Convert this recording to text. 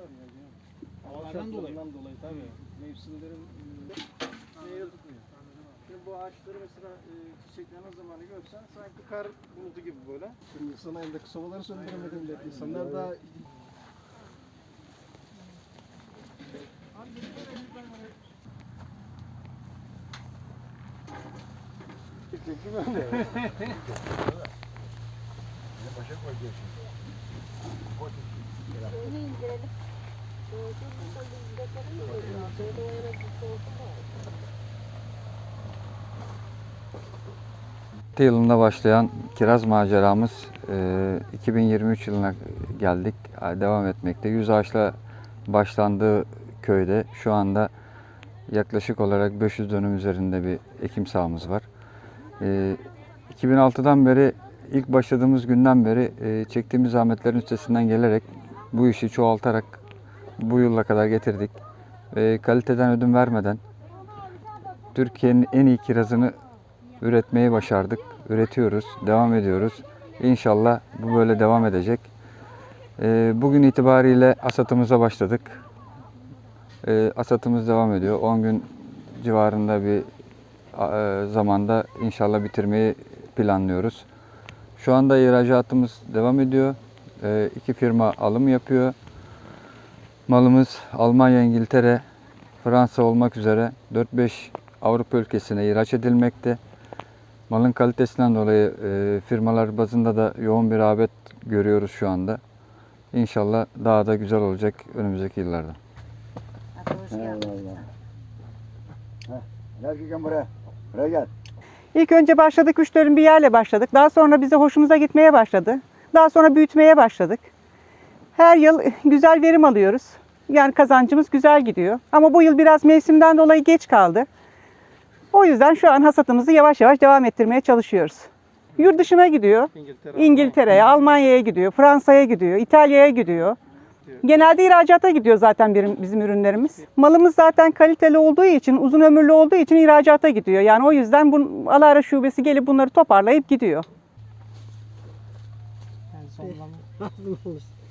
var ya. Havalardan dolayı. Dolayı tabii. Mevsimlerin neye tutmuyor. Şimdi bu ağaçları mesela e, zamanı görsen sanki kar bulutu gibi böyle. Şimdi sana eldeki sobaları söndüremedim bile. İnsanlar da biz bakalım mı? Doğduğu yana bir mu? yılında başlayan kiraz maceramız e, 2023 yılına geldik. Devam etmekte. 100 ağaçla başlandığı köyde şu anda yaklaşık olarak 500 dönüm üzerinde bir ekim sahamız var. E, 2006'dan beri ilk başladığımız günden beri e, çektiğimiz zahmetlerin üstesinden gelerek bu işi çoğaltarak bu yıla kadar getirdik. Ve kaliteden ödün vermeden Türkiye'nin en iyi kirazını üretmeyi başardık. Üretiyoruz, devam ediyoruz. İnşallah bu böyle devam edecek. Ee, Bugün itibariyle asatımıza başladık. Ee, Asatımız devam ediyor. 10 gün civarında bir e, zamanda inşallah bitirmeyi planlıyoruz. Şu anda ihracatımız devam ediyor. Ee, İki firma alım yapıyor. Malımız Almanya, İngiltere, Fransa olmak üzere 4-5 Avrupa ülkesine ihraç edilmekte. Malın kalitesinden dolayı e, firmalar bazında da yoğun bir rağbet görüyoruz şu anda. İnşallah daha da güzel olacak önümüzdeki yıllarda. Gel Gökhan buraya. Buraya gel. İlk önce başladık üç dönüm bir yerle başladık. Daha sonra bize hoşumuza gitmeye başladı. Daha sonra büyütmeye başladık. Her yıl güzel verim alıyoruz. Yani kazancımız güzel gidiyor. Ama bu yıl biraz mevsimden dolayı geç kaldı. O yüzden şu an hasatımızı yavaş yavaş devam ettirmeye çalışıyoruz. Yurt dışına gidiyor. İngiltere, İngiltere'ye, Almanya'ya gidiyor, Fransa'ya gidiyor, İtalya'ya gidiyor. Genelde ihracata gidiyor zaten bizim ürünlerimiz. Malımız zaten kaliteli olduğu için, uzun ömürlü olduğu için ihracata gidiyor. Yani o yüzden bu Alara şubesi gelip bunları toparlayıp gidiyor. Yani sonlama.